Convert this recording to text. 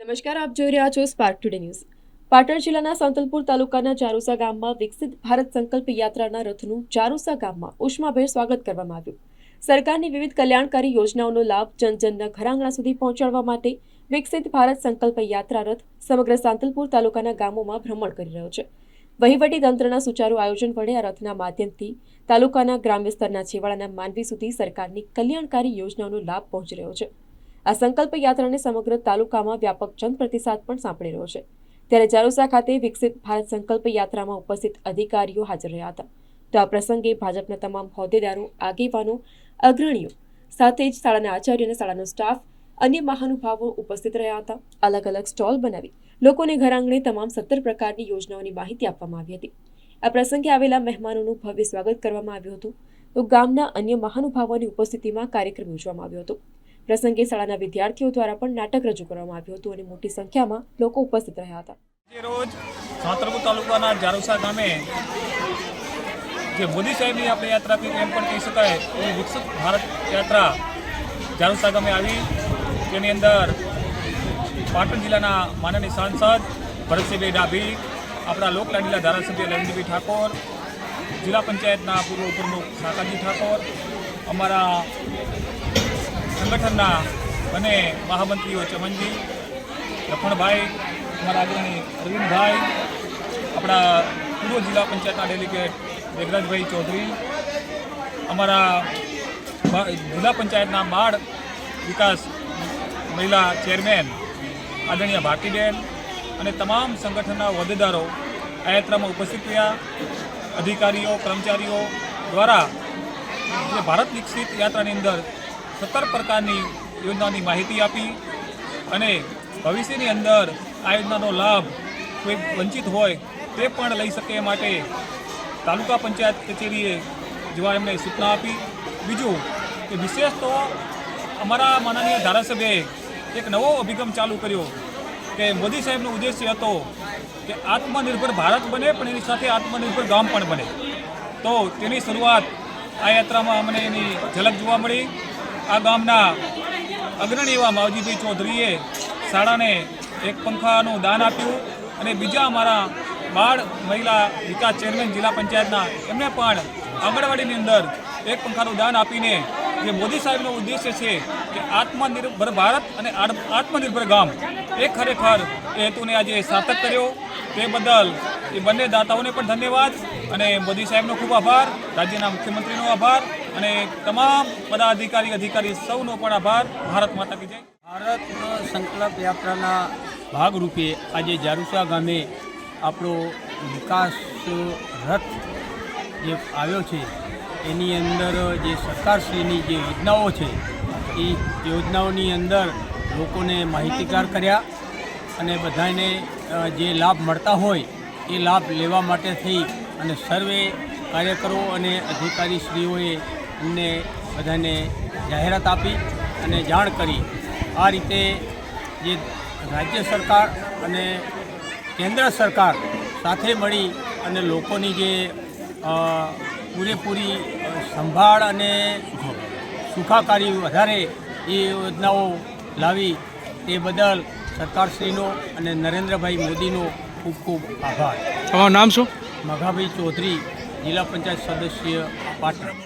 નમસ્કાર, આપ જોઈ રહ્યા છો સ્પાર્ક ટુડે ન્યૂઝ પાટણ જિલ્લાના સંતલપુર તાલુકાના ચારુસા ગામમાં વિકસિત ભારત સંકલ્પ યાત્રાના રથનું ચારુસા ગામમાં ઉષ્માભેર સ્વાગત કરવામાં આવ્યું. સરકારની વિવિધ કલ્યાણકારી યોજનાઓનો લાભ જનજનના ઘરાંગણા સુધી પહોંચાડવા માટે વિકસિત ભારત સંકલ્પ યાત્રા રથ સમગ્ર સાંતલપુર તાલુકાના ગામોમાં ભ્રમણ કરી રહ્યો છે. વહીવટી તંત્રના સુચારુ આયોજન વડે આ રથના માધ્યમથી તાલુકાના ગ્રામ વિસ્તારના છેવાડાના માનવી સુધી સરકારની કલ્યાણકારી યોજનાઓનો લાભ પહોંચી રહ્યો છે. આ સંકલ્પ યાત્રાને સમગ્ર તાલુકામાં વ્યાપક જન પ્રતિસાદ પણ સાંપડી રહ્યો છે. ત્યારે જારુસા ખાતે વિકસિત ભારત સંકલ્પ યાત્રામાં ઉપસ્થિત અધિકારીઓ હાજર રહ્યા હતા. તો આ પ્રસંગે ભાજપના તમામ હોદ્દેદારો, આગેવાનો, અગ્રણીઓ સાથે જ શાળાના આચાર્ય અને શાળાનો સ્ટાફ, અન્ય મહાનુભાવો ઉપસ્થિત રહ્યા હતા. અલગ અલગ સ્ટોલ બનાવી લોકોને ઘર આંગણે તમામ સત્તર પ્રકારની યોજનાઓની માહિતી આપવામાં આવી હતી. આ પ્રસંગે આવેલા મહેમાનોનું ભવ્ય સ્વાગત કરવામાં આવ્યું હતું. તો ગામના અન્ય મહાનુભાવોની ઉપસ્થિતિમાં કાર્યક્રમ યોજવામાં આવ્યો હતો. પ્રસંગે શાળાના વિદ્યાર્થીઓ દ્વારા પણ નાટક રજૂ કરવામાં આવ્યું હતું અને મોટી સંખ્યામાં લોકો ઉપસ્થિત રહ્યા હતા. રોજ સાંતરપુર તાલુકાના જારુસા ગામે જે મોદી સાહેબની આપણે યાત્રા એમ પણ કહી શકાય એવી વિકસિત ભારત યાત્રા જારુસા ગામે આવી. તેની અંદર પાટણ જિલ્લાના માનનીય સાંસદ ભરતસિંહભાઈ ડાભી, આપણા લોકલાડીલા ધારાસભ્ય લવિંદભાઈ ઠાકોર, જિલ્લા પંચાયતના પૂર્વ પ્રમુખ શાકાજી ઠાકોર, અમારા સંગઠનના બંને મહામંત્રીઓ ચમનજી, લખણભાઈ, અમારા આગળની અરવિંદભાઈ, આપણા પૂર્વ જિલ્લા પંચાયતના ડેલિગેટ મેઘરાજભાઈ ચૌધરી, અમારા જિલ્લા પંચાયતના બાળ વિકાસ મહિલા ચેરમેન આદરણીય ભારતીબેન અને તમામ સંગઠનના હોદ્દેદારો આ યાત્રામાં ઉપસ્થિત રહ્યા. અધિકારીઓ, કર્મચારીઓ દ્વારા જે ભારત વિકસિત યાત્રાની અંદર સત્તર પ્રકારની યોજનાની માહિતી આપી અને ભવિષ્યની અંદર આ યોજનાનો લાભ કોઈ વંચિત હોય તે પણ લઈ શકે એ માટે તાલુકા પંચાયત કચેરીએ જવા એમણે સૂચના આપી. બીજું કે વિશેષ તો અમારા માનનીય ધારાસભ્યએ એક નવો અભિગમ ચાલુ કર્યો કે મોદી સાહેબનો ઉદ્દેશ્ય હતો કે આત્મનિર્ભર ભારત બને, પણ એની સાથે આત્મનિર્ભર ગામ પણ બને. તો તેની શરૂઆત આ યાત્રામાં અમને એની ઝલક જોવા મળી. આ ગામના અગ્રણી એવા માવજીભાઈ ચૌધરીએ શાળાને એક પંખાનું દાન આપ્યું અને બીજા અમારા બાળ મહિલા વિકાસ ચેરમેન જિલ્લા પંચાયતના એમને પણ આંગણવાડીની અંદર એક પંખાનું દાન આપીને જે મોદી સાહેબનો ઉદ્દેશ્ય છે કે આત્મનિર્ભર ભારત અને આત્મનિર્ભર ગામ એ ખરેખર એ હેતુને આજે સાર્થક કર્યો. તે બદલ એ બંને દાતાઓને પણ ધન્યવાદ અને મોદી સાહેબનો ખૂબ આભાર. રાજ્યના મુખ્યમંત્રીનો આભાર. અને તમામ પદાધિકારી, અધિકારી સૌનો પણ આભાર. ભારત માતા કી જય. ભારત સંકલ્પ યાત્રાના ભાગરૂપે આજે જારુસા ગામે આપણો વિકાસ રથ જે આવ્યો છે, એની અંદર જે સરકારશ્રીની જે યોજનાઓ છે, એ યોજનાઓની અંદર લોકોને માહિતીગાર કર્યા અને બધાને જે લાભ મળતા હોય, એ લાભ લેવા માટે થઈ અને સર્વે કાર્યકરો અને અધિકારીશ્રીઓએ અમને બધાને જાહેરાત આપી અને જાણ કરી. આ રીતે જે રાજ્ય સરકાર અને કેન્દ્ર સરકાર સાથે મળી અને લોકોની જે પૂરેપૂરી સંભાળ અને સુખાકારી વધારે એ યોજનાઓ લાવી તે બદલ સરકારશ્રીનો અને નરેન્દ્રભાઈ મોદીનો ખૂબ ખૂબ આભાર. તમારું નામ શું? મઘાભાઈ ચૌધરી જિલ્લા પંચાયત સદસ્ય પાટણ.